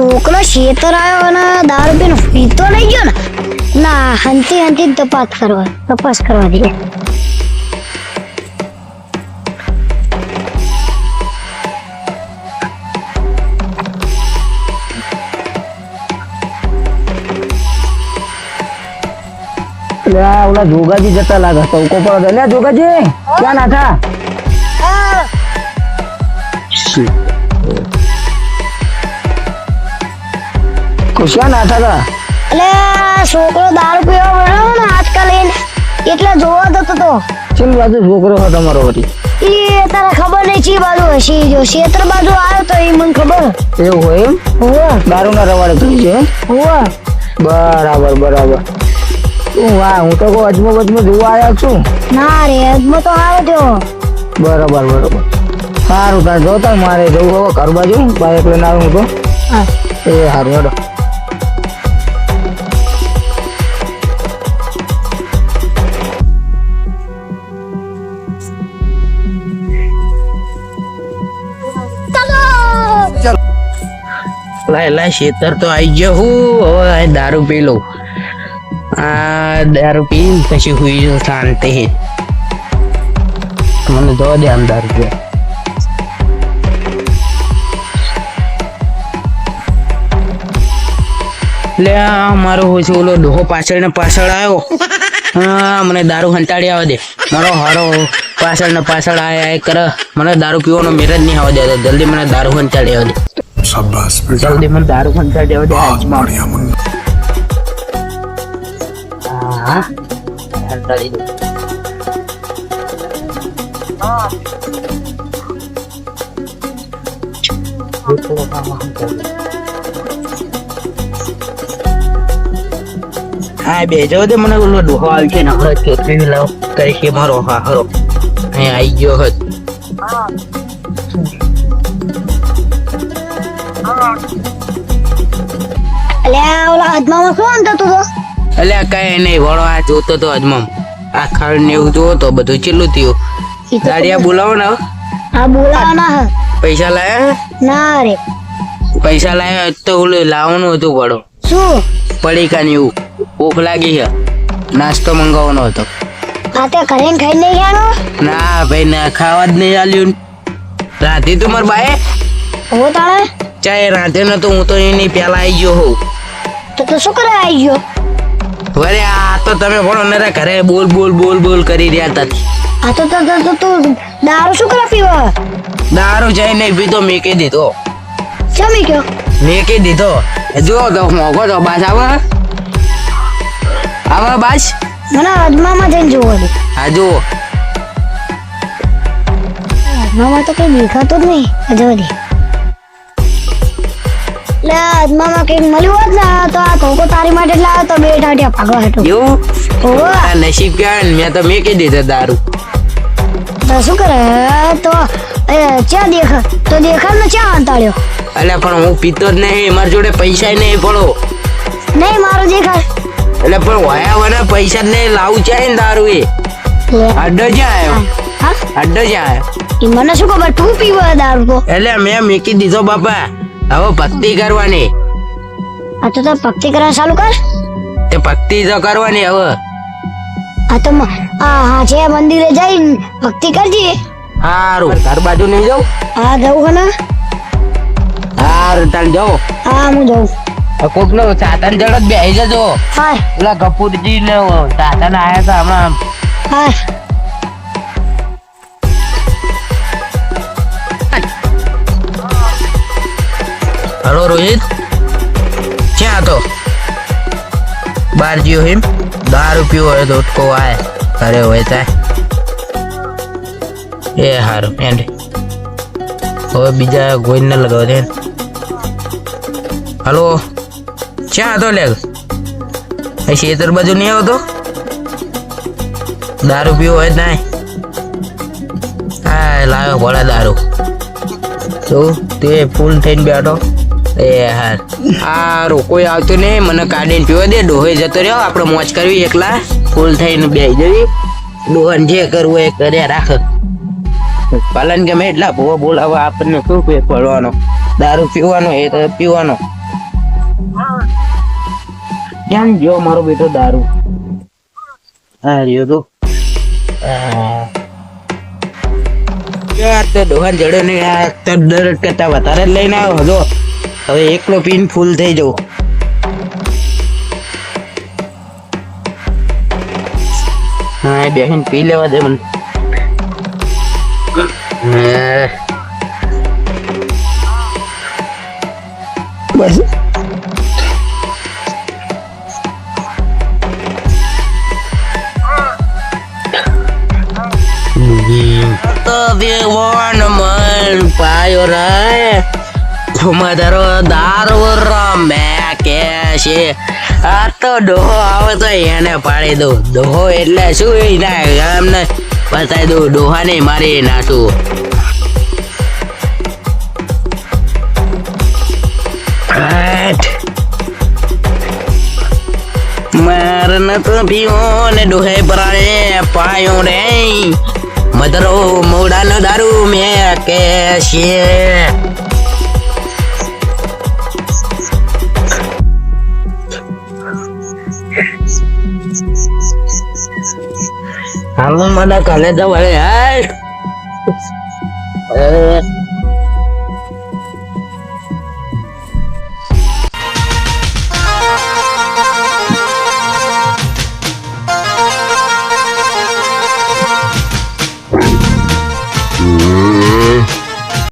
છોકરો શેતર આવ્યો અને દારૂ પીને પીતો નહીં ગયો ને ના હંતી હંતી તપાસ કરવા તપાસ કરવા દઈએ ઓલા જોગાજી જતા લાગે ચૌકો પર લે જોગાજી ક્યાં નાઠા ક્યાં ના હતા એટલે છોકરો દારૂ પીવા મળ્યો ને આજકાલ એને એટલે જોવા જતો તો. ચીન બાજુ છોકરો હતો તમારો વળી? એ તારે ખબર નહીં ચી બાજુ હશે જો ક્ષેત્ર બાજુ આવ્યો તો એ મને ખબર. એવું હોય એમ? હોવે. દારૂ ના રવાડે કરી છે? હોવે. બરાબર બરાબર. વાહ હું તો કહું અજમો બજમો જોવા આવ્યા છું. ના રે અજમો તો આવ્યો તો. બરાબર બરાબર. સારું તાર જોતા મારે જવું હવે ઘર બાજુ. બાઈક લઈને આવ્યો હા તો. એ સારું હેડો. લાય લાય, શેતર તો આવી ગયો હું. હવે દારૂ પી લઉં. આ દારૂ પી પછી હુઈ જાઉં શાંતિ મને દે આમ દારૂ પીવા. લે મારો હોય છે ઓલો ડોહો પાછળ ને પાછળ આવ્યો. હા મને દારૂ હંતાડી આવે દે. મારો હારો પાછળ ને પાછળ આયા કર. મને દારૂ પીવાનો મેર જ નહીં આવે દે જલ્દી મને દારૂ હંતાડી આવે દે. શાબાશ જલ્દી મને દારૂ હંતાડી આવે દે આજ માણિયા મન હા દે. હા. બે જો દે મને ઓલો ડોહો આવી છે ને હમણાં ચોતરી લાવ. કરી કે મારો હા હરો. અહીં આવી ગયો હત એટલે ઓલા અજમામાં શું થતું તો અલ્યા કઈ નહીં વળો આ જોતો તો અજમમ આ ખાડ ને એવું જોવો તો બધું ચેલું થયું. દાડિયા બોલાવો ને હા. બોલાવો ના પૈસા લાયા ના રે. પૈસા લાયા હોત તો ઓલું લાવવાનું હતું વડો શું? પડીકા ને એવું ભૂખ લાગી છે. નાસ્તો મંગાવવાનો હતો. આ તો ઘરે ખાઈ નહીં ગયાનો ના? ભાઈ ના ખાવા જ નહીં આલ્યું. રાતે તો માર બાએ? હો તાણે? ચાય રાતે તો હું તો એની પેલા આવી ગયો હોઉં. તો તું શું કરવા આવી ગયો? વરે આ તો તમે ભણો ને ઘરે બોલ બોલ બોલ બોલ કરી રહ્યા હતા. આ તો તો તો- દારૂ શું કરે પીવા? દારૂ જઈને પીધો મેં કહી દીધો. જમી મેં કહી દીધો. જો તો મોઘો તો બાસ આવે. આવે બાસ મને અજમામાં જઈને જોવો દે હા જુઓ. અદમામાં તો કઈ દેખાતું જ નહીં. આ દે અદમામાં કંઈક મળ્યું હોત ને તો આ કોકો તારી માટે જ લાવ્યો તો બે ટાટિયા ભાગવા હતો એવું? ઓહો નસીબ કહેવાય મેં તો મેકી દીધો દારૂ. તો શું કરે? તો ક્યાં દેખા તો દેખા ને ક્યાં અંતાડ્યો. એટલે પણ હું પીતો જ નહીં મારી જોડે પૈસા નહીં પડો નહીં મારો દેખા એટલે પણ વાયા વાના પૈસા ને લાવું છે ને દારૂ એ. અડ્ડો જ્યાં આવ્યો હા. અડ્ડો જ્યાં આવ્યો મને શું ખબર? તું પીવો દારૂ કો એટલે મેં મેકી દીધો બાપા. હવે ભક્તિ કરવાની. આ તો તો ભક્તિ કરવા ચાલુ કર. તે ભક્તિ તો કરવાની હવે. આ તો આ હા છે મંદિરે જઈને ભક્તિ કરજે. હારું. ઘર બાજુ નહીં જાઉં? હા જવું હે ને. હારું તાલ જાઓ હા હું જઉં. કોક નો સાધન જડ જ બેસી જજો. હા. પેલા કપૂરજી ને સાધન આયા હતા હમણાં. હા. હલો રોહિત. ક્યાં હતો? બાર જીઓ હિમ. દારૂ પીવો હોય તો ઉઠકો આય ઘરે હોય તા. એ હારું, એન્ડ હવે બીજા કોઈ ન લગાવ દે. હલો, ક્યાં હતો લેગ શેતર બાજુ નહીં આવતો? દારૂ પીવો હોય ના હા લાવ્યો ભોળા દારૂ. શું? તે ફૂલ થઈને બેઠો. એ હાર. હારું, કોઈ આવતું નહીં. મને કાઢીને પીવા દે. ડોહે જતો રહ્યો. આપણે મોજ કરવી એકલા. ફૂલ થઈને બેસી જવી. ડોહન જે કરવું એ કર્યા રાખ. પાલન ગમે એટલા ભૂવો બોલાવો, આપણને શું પે પડવાનો? દારૂ પીવાનો એ તો પીવાનો. કેમ જો મારો બેટો દારૂ? હા, રહ્યો તો. તો ડોહાન જડે નહીં આ તો દર કરતા વધારે જ લઈને આવ્યો હતો હવે એકલો પીન ફૂલ થઈ જવું. હા બેહીન પી લેવા દે મને. હા. બસ તો દેવાન મન પાયો રે તમારો દારૂ રમે કે છે આ તો ડોહો આવે તો એને પાડી દઉં ડોહો એટલે શું એના ગામને બતાવી દઉં ડોહાને મારી નાખું હટ. મારે નતો પીવો ને ડોહે પરાણે પાયો રે. મધરો મોડાનો દારૂ મેં કે છે હાલો મને કાલે તો વળે હાલ